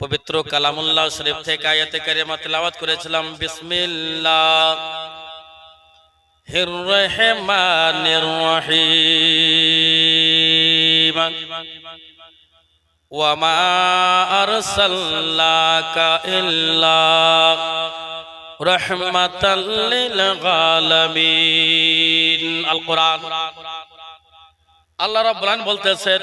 পবিত্র কালামুল্লাহ শরীফ থেকে আয়াতে কারিমা তেলাওয়াত করেছিলাম বিসমিল্লাহ। আল্লাহ বলতেছেন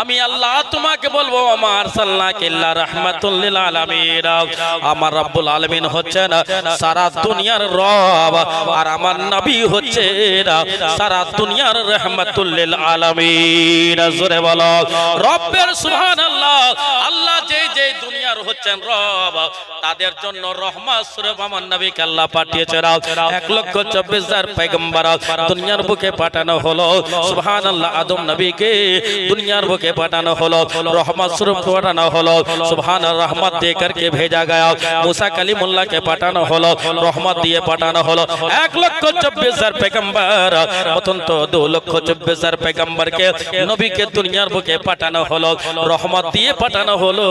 আমি আল্লাহ তোমাকে বলব আমার সাল্লাকে রাহমাতুল লিল আলামিন। আমার রাব্বুল আলামিন হচ্ছেন সারা দুনিয়ার রব, আর আমার নবী হচ্ছে সারা দুনিয়ার রহমাতুল লিল আলামিন। জোরে বলো, রব্বের সুবহানাল্লাহ আল্লাহ আল্লাহ যে যে দুনিয়ার হচ্ছেন রব, তাদের জন্য রহমত স্বরূপ আমার নবীকে আল্লাহ পাঠিয়েছেন। এক লক্ষ চব্বিশ হাজার পয়গম্বর দুনিয়ার বুকে পাঠানো হলো। সুবহানাল্লাহ, আদম নবীকে দুনিয়ার বুকে পাঠানো হলো রহমত স্বরূপ পাঠানো হলো সুবহান রহমত দিয়ে করকে ভেজা গয়া মুসা কালিমুল্লাহকে পাঠানো হলো রহমত দিয়ে পাঠানো হলো এক লক্ষ চব্বিশ হাজার পয়গম্বর অত্যন্ত দু লক্ষ চব্বিশ হাজার পয়গম্বরকে নবীকে দুনিয়ার বুকে পাঠানো হলো রহমত দিয়ে পাঠানো হলো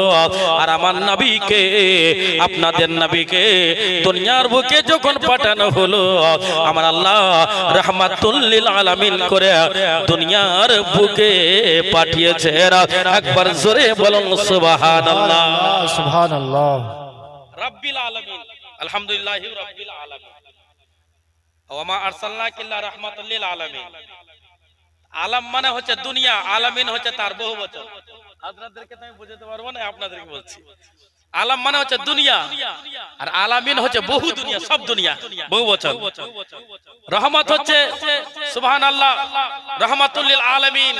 আর আমার নবীকে আপনাদের নবীকে দুনিয়ার বুকে যখন পাঠানো হলো আমার আল্লাহ রহমাতুল্লিল আলামিন করে দুনিয়ার বুকে পাঠিয়েছে একবার জোরে বলুন সুবহানাল্লাহ। সুবহান আল্লাহ রাব্বিল আলামিন। আলহামদুলিল্লাহি রাব্বিল আলামিন। আরসালনাকা ইল্লা রাহমাতাল লিল আলামিন। আলাম মানে হচ্ছে দুনিয়া আলামিন হচ্ছে তার বহু বচন আপনাদেরকে তো আমি বুঝাতে পারব না আপনাদেরকে বলছি। আলাম মানে হচ্ছে দুনিয়া। আর আলামিন হচ্ছে বহু দুনিয়া, সব দুনিয়া। বহু বচন রহমত হচ্ছে সুবহান আল্লাহ রহমাতুল্লিল আলামিন।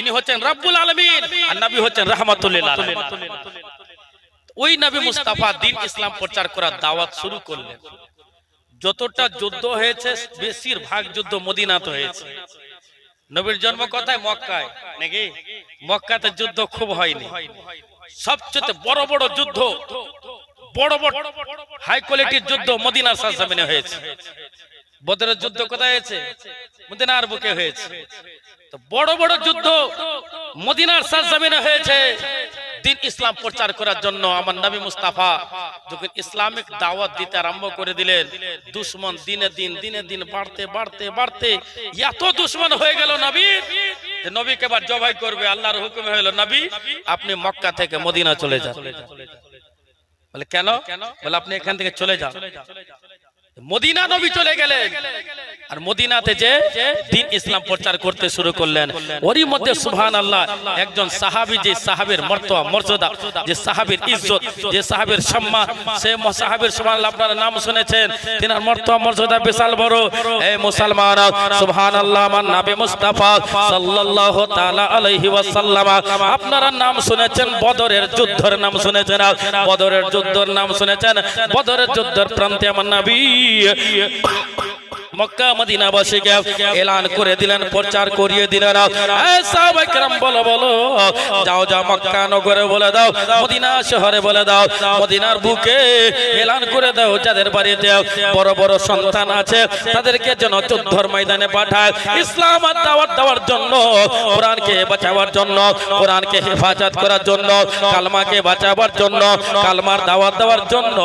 ইনি হচ্ছেন রব্বুল আলামিন, আর নবী হচ্ছেন রহমাতুল্লিল আলামিন। ওই নবী মুস্তাফা দিন ইসলাম প্রচার করার দাওয়াত শুরু করলেন। যতটা যুদ্ধ হয়েছে, বেশিরভাগ যুদ্ধ মদিনাতে হয়েছে। নবীর জন্ম কোথায়? মক্কায়। নাকি? মক্কাতে যুদ্ধ খুব হয়নি। সবচেয়ে বড় বড় যুদ্ধ, বড় বড় হাই কোয়ালিটির যুদ্ধ মদিনার সাজমিনে হয়েছে। বদরের যুদ্ধ কোথায় হয়েছে? মদিনার বুকে হয়েছে। তো বড় বড় যুদ্ধ মদিনার সাজমিনে হয়েছে। দিন ইসলাম প্রচার করার জন্য আমার নবী মুস্তাফা যখন ইসলামিক দাওয়াত দিতে আরম্ভ করে দিলেন, দুশ্মন দিনে দিন দিনে দিন বাড়তে বাড়তে বাড়তে, এত দুশ্মন হয়ে গেল নবী যে নবীকে এবার জবাই করবে, আল্লাহর হুকুম হলো নবী, আপনি মক্কা থেকে মদিনা চলে যান। বলে কেন? বলে আপনি এখান থেকে চলে যান। মদিনা নবী চলে গেলেন। আর মদিনাতে যে দিন ইসলাম প্রচার করতে শুরু করলেন, ওরই মধ্যে সুবহান আল্লাহ একজন সাহাবী যে সাহাবের মর্তবা, মর্যাদা, যে সাহাবীর ইজ্জত, যে সাহাবের সম্মান, সে সাহাবের সম্মান আপনারা নাম শুনেছেন, তিনার মর্তবা, মর্যাদা বিশাল বড়। এই মুসলমান সুবহান আল্লাহ আমার নবী মুস্তাফা সাল্লাল্লাহু তাআলা আলাইহি ওয়াসাল্লাম, আপনারা নাম শুনেছেন, বদরের যুদ্ধের নাম শুনেছেন বদরের যুদ্ধের নাম শুনেছেন, বদরের যুদ্ধের প্রান্তে আমার নবী মক্কা মদিনা বাসীকে এলান করে দিলেন, প্রচার করিয়ে দিলেন। বলো বলো, যাও যাও, মক্কা নগরে বলে দাও, মদিনা শহরে বলে দাও, মদিনার বুকে এলান করে দাও যাদের বাড়িতে বড় বড় সন্তান আছে, তাদেরকে যেন যুদ্ধর ময়দানে পাঠায়। ইসলাম আর দাওয়াত দেওয়ার জন্য, কোরআনকে বাঁচাবার জন্য, কোরআনকে হেফাজত করার জন্য, কালমাকে বাঁচাবার জন্য, কালমার দাওয়াত দেওয়ার জন্য,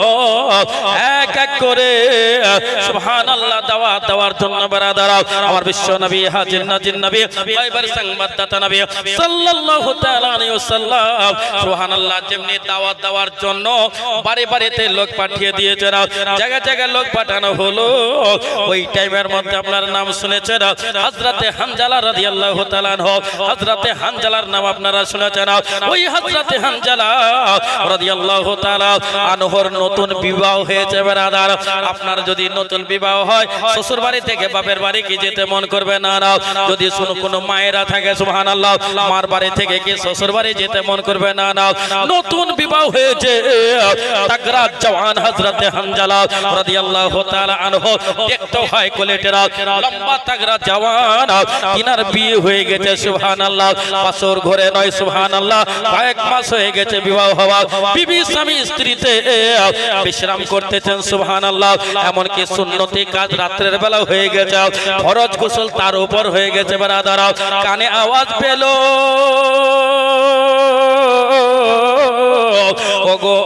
এক এক করে, সুবহানাল্লাহ, দাওয়াত দেওয়ার জন্য বেরাদার আমার বিশ্ব নবী, হাজির নাজির নবী বাইবার সংবাদদাতা নবী সাল্লাল্লাহু তাআলা আলাইহি ওয়াসাল্লাম সুবহানাল্লাহ, যেমনি দাওয়াত দেওয়ার জন্য বাড়ি বাড়িতে লোক পাঠিয়ে দিয়েছেন। জায়গা জায়গায় লোক পাঠানো হলো। ওই টাইমের মধ্যে আপনার নাম শুনেছেন। হযরতে হানজালা রাদিয়াল্লাহু তাআলা আনহু, হযরতে হানজালার নাম আপনারা শুনেছেন। ওই হযরতে হানজালা রাদিয়াল্লাহু তাআলা আনহুর নতুন বিবাহ হয়েছে বেরাদার আপনার যদি নতুন বিবাহ হয় শ্বশুর বাড়ি থেকে বাপের বাড়ি কি যেতে মন করবে না না যদি কোনো মায়েরা থাকে সুহান আল্লাহ মার বাড়ি থেকে কি শ্বশুর বাড়ি যেতে মন করবে না না নতুন বিবাহ হয়েছে তাগরাত জওয়ান হযরতে হানজালা রাদিয়াল্লাহু তাআলা আনহু দেখতে হয় কোলেটেরা লম্বা তাগরা জওয়ান বিয়ে হয়ে গেছে, সুবহানাল্লাহ ঘরে নয়, সুবহানাল্লাহ, কয়েক মাস হয়ে গেছে বিবাহ হওয়া বিবি স্বামী স্ত্রীতে, বিশ্রাম করতেছেন, সুবহানাল্লাহ, এমনকি সুন্নতি কাজ রাত্রের বেলা হয়ে গেছে। ফরজ গোসল তার উপর হয়ে গেছে বেরাদারা। কানে আওয়াজ পেল। ওগো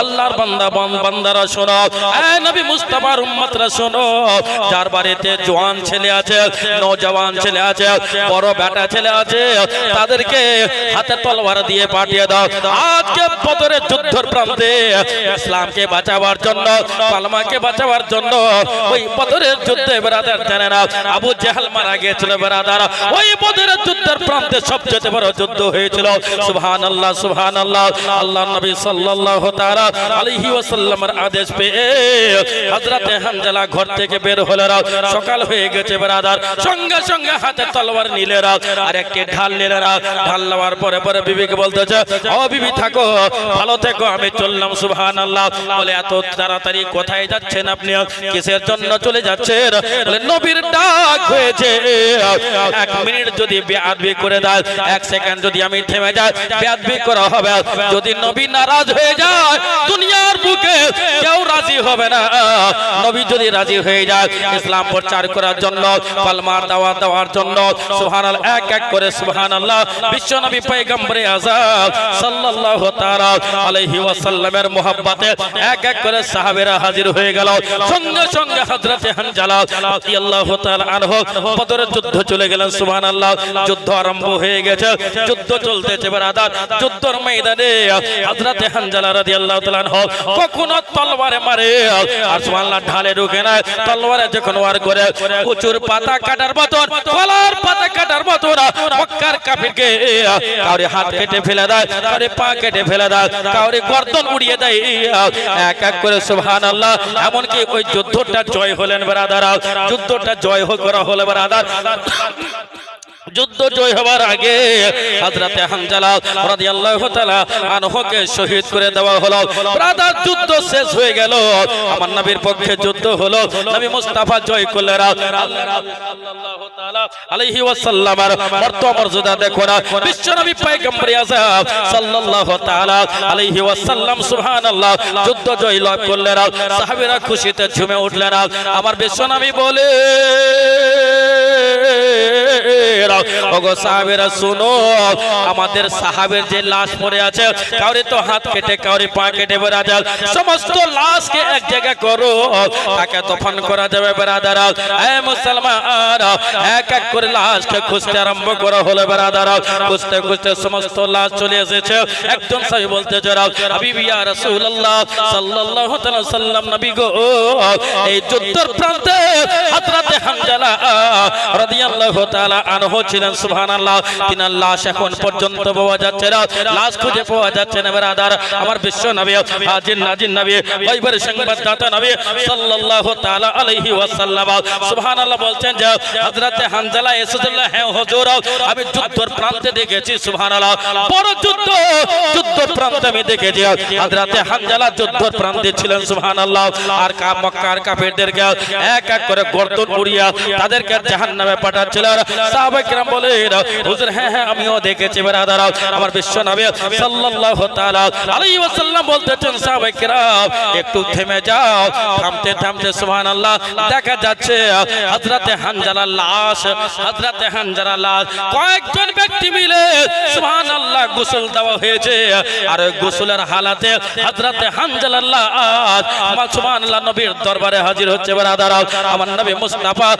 আল্লাহর বান্দা, বাম বান্দারা শোনো। এ নবী মুস্তাফার উম্মতরা শোনো। যার বাড়িতে ছেলে আছে নওজওয়ান ছেলে আছে, বড় ছেলে আছে, তাদেরকে হাতে তলোয়ার দিয়ে পাঠিয়ে দাও। আজকে যুদ্ধের প্রান্তে ইসলামকে বাঁচাবার জন্য, পালমাকে বাঁচাবার জন্য, ওই যুদ্ধে বেরাদার জানে না, আবু জাহাল মারা বেরাদার। ওই যুদ্ধের প্রান্তে সবচেয়ে বড় যুদ্ধ হয়েছিল। আল্লাহ নবী সাল্লাল্লাহু তাআলা আলাইহি ওয়াসাল্লামের আদেশ পেয়ে হযরতে হানজালা ঘর থেকে বের হলেন সকাল হয়ে গেছে ব্রাদার। সঙ্গে সঙ্গে হাতে তলোয়ার নিলেন আর একটি ঢাল নিলেন ঢাল নেওয়ার পরে পরে বিবিকে বলতেছে, ও বিবি, থাকো। ভালো থেকো, আমি চললাম, সুবহানাল্লাহ। বলে, এত তাড়াতাড়ি কোথায় যাচ্ছেন আপনি? কিসের জন্য চলে যাচ্ছেন? বলে, নবীর ডাক হয়েছে। এক মিনিট যদি বেয়াদবি করে দেয়, এক সেকেন্ড যদি আমি থেমে যাই বেয়াদবি করা হবে। যদি নবী নারাজ হয়ে যায় দুনিয়ার বুকে কেউ রাজি হবে না। নবী যদি রাজি হয়ে যায়, ইসলাম প্রচার করার জন্য কলমার দাওয়াত দেওয়ার জন্য সুবহানাল্লাহ এক এক করে সুবহানাল্লাহ বিশ্ব নবী পয়গম্বরে আযম সাল্লাল্লাহু তাআলা আলাইহি ওয়াসাল্লামের মোহাব্বতে এক এক করে সাহাবেরা হাজির হয়ে গেল। সঙ্গে সঙ্গে হযরতে হানজালা রাদিয়াল্লাহু তাআলা আনহু বদরের যুদ্ধ চলে গেলেন, সুবহানাল্লাহ। যুদ্ধ আরম্ভ হয়ে গেছে, যুদ্ধ চলতেছে ব্রাদার, যুদ্ধের ময়দানে হযরতে হানজালা রাদিয়াল্লাহু তাআলা আনহু কখনো তলবারে মারে আর সুবহানাল্লাহ ঢালে ঢুকে না তলবারে যখন ওয়ার করে, প্রচুর পাতা কাটার মতন কলার পাতা কাটার মতন, মক্কার কাফিরকে কাউরে হাত কেটে ফেলে দেয়, কাউরে পা কেটে ফেলে দেয়, কাউরে গর্দন উড়িয়ে দেয়। এক এক করে সুবহানাল্লাহ, এমনকি ওই যুদ্ধটা জয় হলেন ব্রাদার, যুদ্ধটা জয় করা হলো ব্রাদার। যুদ্ধ জয় হবার আগে হযরতে হানজালা রাদিয়াল্লাহু তাআলা আনহুকে শহীদ করে দেওয়া হলো। ব্রাদার যুদ্ধ শেষ হয়ে গেল। আমার নবীর পক্ষে যুদ্ধ হলো। নবী মুস্তাফা জয় করলেন। সাল্লাল্লাহু তাআলা আলাইহি ওয়াসাল্লামের মর্যাদা দেখো না। বিশ্ব নবী সাল্লাল্লাহু তাআলা আলাইহি ওয়াসাল্লাম, সুবহানাল্লাহ, যুদ্ধ জয় লাভ করলেন। সাহাবীরা খুশিতে ঝুমে উঠলেন। আমার বিশ্ব নবী বলে ওগো সাহাবেরা, শুনো। আমাদের সাহাবের যে লাশ পড়ে আছে, কাউরে তো হাত কেটে, কাউরে পা কেটে বেরাদার সমস্ত লাশকে এক জায়গা করো। তাকে দফন করা যাবে বেরাদার এ মুসলমান, এক এক করে লাশকে খুঁজতে আরম্ভ করা হলো বেরাদার খুঁজতে খুঁজতে সমস্ত লাশ চলে এসেছে। একজন সাহেব বলতে জরাও হাবিবি ইয়া রাসূলুল্লাহ সাল্লাল্লাহু তাআলা সাল্লাম নবী গো, এই যুদ্ধের প্রান্তে হযরতে হামজালা রাদিয়াল্লাহু তাআলা আনহু ছিলেন সুবহানাল্লাহ তিনার লাশ এখন পর্যন্ত পাওয়া যাচ্ছে না। লাশ খুঁজে পাওয়া যাচ্ছে না, বেরাদার। আমার বিশ্ব নবী, হাজির নাজির নবী ওইবার সংবাদদাতা নবী সাল্লাল্লাহু তাআলা আলাইহি ওয়াসাল্লাম সুবহানাল্লাহ বলছেন যে, হযরতে হানজালা এসেছিলেন হ্যাঁ হুজুর, আমি যুদ্ধের প্রান্তে দেখেছি, সুবহানাল্লাহ। বড় যুদ্ধ যুদ্ধের প্রান্তে আমি দেখেছি। হযরতে হানজালা যুদ্ধের প্রান্তে ছিলেন, সুবহানাল্লাহ। আর কা, মক্কার কাফেরদেরকে এক এক করে গর্দন উড়িয়া তাদেরকে জাহান্নামে পাঠাচ্ছিলেন। সাহাবায়ে কিরাম বলেন হুজুর হ্যাঁ হ্যাঁ আমিও দেখেছি বেরাদার আমার বিশ্ব নবী সাল্লাল্লাহু তাআলা আলাইহি বলতেছেন, সাহাবায়ে একটু থেমে যাও। থামতে থামতে, সুবহানাল্লাহ, দেখা যাচ্ছে, হযরতে হানজালার লাশ, হযরতে হানজালার লাশ, কয়েকজন ব্যক্তি মিলে সুবহানাল্লাহ গোসল দেওয়া হয়েছে। আর গোসলের হালাতে নবীর দরবারে হাজির হচ্ছে আমার নবী মুস্তাফা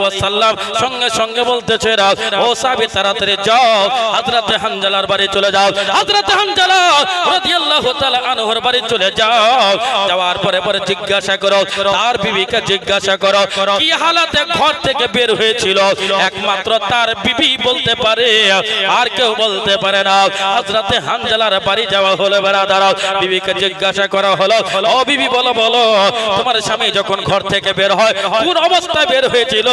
ওয়াসাল্লাম সঙ্গে সঙ্গে বলতেছে ও তাড়াতাড়ি যাও বাড়ি চলে যাও। রাদিয়াল্লাহু তাআলা বাড়ি চলে যাও। যাওয়ার পরে পরে জিজ্ঞাসা করো, তার বিবিকে জিজ্ঞাসা করো, কি হালাতে ঘর থেকে বের হয়েছিল? একমাত্র তার বিবি বলতে পারে, আর কেউ বলতে পারে না। হযরতে হানজালার বাড়ি যাওয়া হলো বেরাদার বিবিকে জিজ্ঞাসা করা হলো, ও বিবি, বলো বলো, তোমার স্বামী যখন ঘর থেকে বের হয়, কোন অবস্থায় বের হয়েছিল?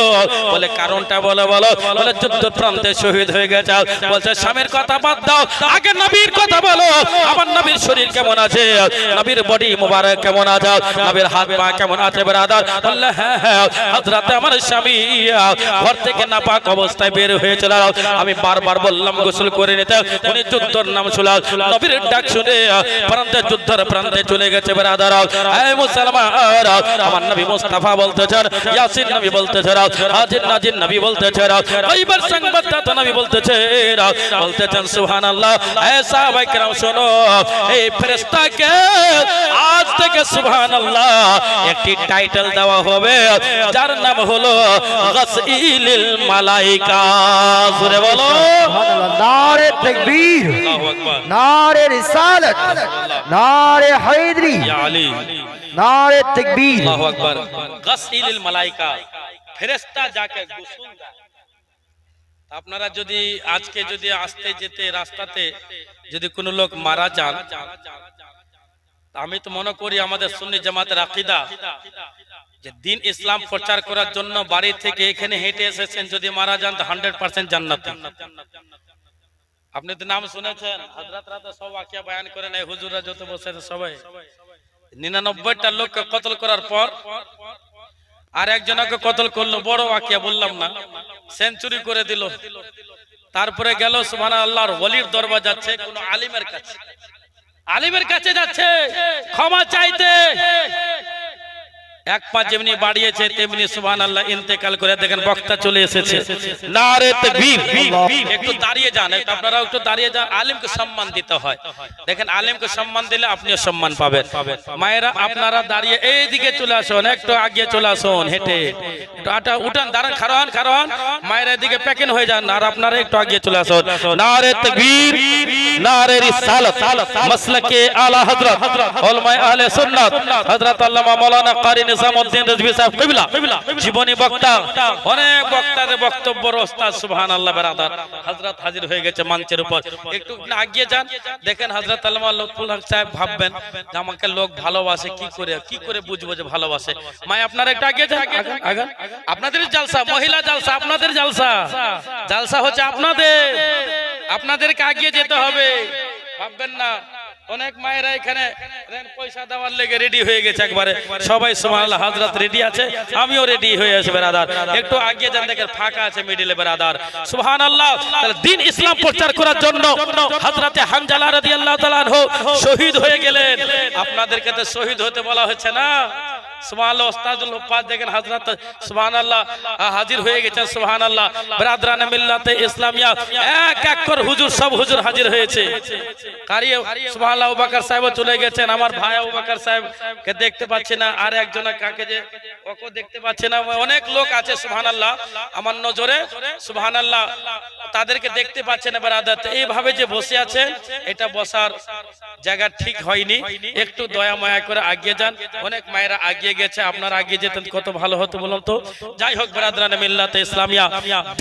বলে, কারণটা বলো বলো। বলে, যুদ্ধ প্রান্তে শহীদ হয়ে গেছে। বলছে, স্বামীর কথা বাদ দাও, আগে নবীর কথা বলো। আমার নবীর শরীর কেমন আছে? নবীর বডি মোবারক কেমন আছে? নবীর হাত পা কেমন আছে বেরাদার বললে হ্যাঁ হ্যাঁ হযরতে আমার স্বামী ঘর থেকে নাপাক অবস্থায় বের হয়ে হয়েছিল আমি বারবার বললাম, গোসল করে নিতে। উনি যুদ্ধর নাম শুনলাম নবীর ডাক শুনে প্রান্তে যুদ্ধের প্রান্তে চলে গেছে বেরাদার মুসলমান, আমার নবী মুস্তাফা বলতেছেন, ইয়াসিন নবী বলতেছেন, হাজির নাজির নবী বলতে বলতেছেন এইবার সংবাদদাতা নবী বলতেছেন বলতেছেন, সুবহানাল্লাহ। এই সাহাবায়ে কেরাম, শোনো, এই ফেরেশতাকে আজ থেকে সুবহানাল্লাহ একটি টাইটেল দেওয়া হবে, যার নাম হলো গাসইলিল মালাইকা। জোরে বলো। নারে তকবীর নারে রিসালত নারে হায়দরি ইয়া আলী। নারে তকবীর। আল্লাহু আকবার। মালাইকা ফেরেশতা যাকে গোসল দেয়। আপনারা যদি আজকে যদি আসতে যেতে রাস্তাতে যদি কোনো লোক মারা যান আমি তো মনে করি আমাদের সুন্নি জামাতের আকীদা যে দিন ইসলাম প্রচার করার জন্য বাড়ি থেকে এখানে হেঁটে এসেছেন, যদি মারা যান তো হান্ড্রেড পার্সেন্ট জান্নাত। আপনি তো নাম শুনেছেন হজরত রাতে সব আকিয়া বয়ান করেন, এই হুজুররা যত বসেছে সবাই। নিরানব্বইটা লোককে কতল করার পর আর একজনকে কতল করল, বড় আকিয়া বললাম না। সেঞ্চুরি করে দিল। তারপরে গেল সুবহান আল্লাহর ওলির দরবার যাচ্ছে কোন আলিমের কাছে। আলিমের কাছে যাচ্ছে, ক্ষমা চাইতে। এক পা যেমনি বাড়িয়েছে, তেমনি সুবহান আল্লাহ ইন্তেকাল করে দেখেন বক্তা চলে এসেছে। নারে তাকবীর। একটু দাঁড়িয়ে যান, একটু আপনারা একটু দাঁড়িয়ে যান, আলিমকে সম্মান দিতে হয়। দেখেন আলিমকে সম্মান দিলে আপনিও সম্মান পাবেন। মায়েরা, আপনারা দাঁড়িয়ে এইদিকে চলে আসুন, একটু আগে চলে আসুন, হেঁটে। আটা উঠান, দাঁড়ান খারান খারান মায়েরা এদিকে প্যাকেন হয়ে যান, আর আপনারা একটু আগে চলে আসুন। নারে তাকবীর, নারে রিসালাত, মাসলাকে আলা হযরত, উলামায়ে আহলে সুন্নাত, হযরত আল্লামা মাওলানা কারি নিজামউদ্দিন রাজভী সাহেব কিবলা জীবনী বক্তা, অনেক বক্তাদের বক্তব্য ওস্তাদ সুবহানাল্লাহ বারাদার। হযরত হাজির হয়ে গেছে মঞ্চের উপর। একটু আগিয়ে যান। দেখেন হযরত আল্লামা লুৎফুল হক সাহেব ভাববেন যে আমাকে লোক ভালোবাসে, কি করে কি করে বুঝব যে ভালোবাসে? মাই আপনারা একটু আগিয়ে যান। আগান। আপনাদের জালসা, মহিলা জালসা, আপনাদের জালসা। জালসা হচ্ছে আপনাদের। আপনাদেরকে আগিয়ে যেতে হবে। ভাববেন না অনেক মায়েরা এখানে পয়সা দেওয়ার লেগে রেডি হয়ে গেছে একবারে। সবাই সোমাল হাজরত রেডি আছে, আমিও রেডি হয়ে আছি বেরাদার। একটু আগে যান দেখেন, ফাঁকা আছে মিডিলে বেরাদার। সুহান আল্লাহ দিন ইসলাম প্রচার করার জন্য হযরতে হানজালা রাদিয়াল্লাহু হোক শহীদ হয়ে গেলেন। আপনাদেরকে তো শহীদ হতে বলা হচ্ছে না। অনেক লোক আছে সুবহানাল্লাহ, আমার নজরে, সুবহানাল্লাহ, তাদেরকে দেখতে পাচ্ছেন ব্রাদার এইভাবে যে বসে আছেন এটা বসার জায়গা ঠিক হয়নি, একটু দয়া মায়া করে আগিয়ে যান, অনেক মায়েরা আগিয়ে গেছে, আপনারা আগিয়ে যেতেন, কত ভালো হতো বলুন তো। যাই হোক, ব্রাদরান ইসলামিয়া,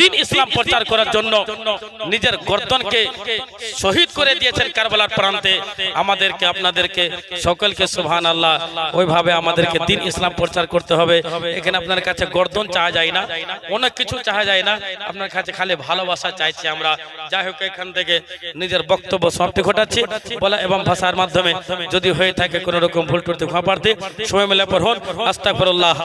দিন ইসলাম প্রচার করার জন্য নিজের গর্দনকে শহীদ করে দিয়েছেন কারবালার প্রান্তে। আমাদেরকে, আপনাদেরকে, সকলকে সুবহান আল্লাহ ওইভাবে আমাদেরকে দিন ইসলাম প্রচার করতে হবে। এখানে আপনার কাছে গর্দন চাওয়া যায় না, অনেক কিছু চাওয়া যায় না। আপনার কাছে খালি ভালোবাসা চাইছি আমরা। যাই হোক, এখান থেকে নিজের বক্তব্য সমাপ্তি ঘটাচ্ছি। বলা এবং ভাষার মাধ্যমে যদি হয়ে থাকে কোনো রকম ভুল টুটি ক্ষমা প্রার্থী, সময় মিলে পর হন আস্তাগফিরুল্লাহ।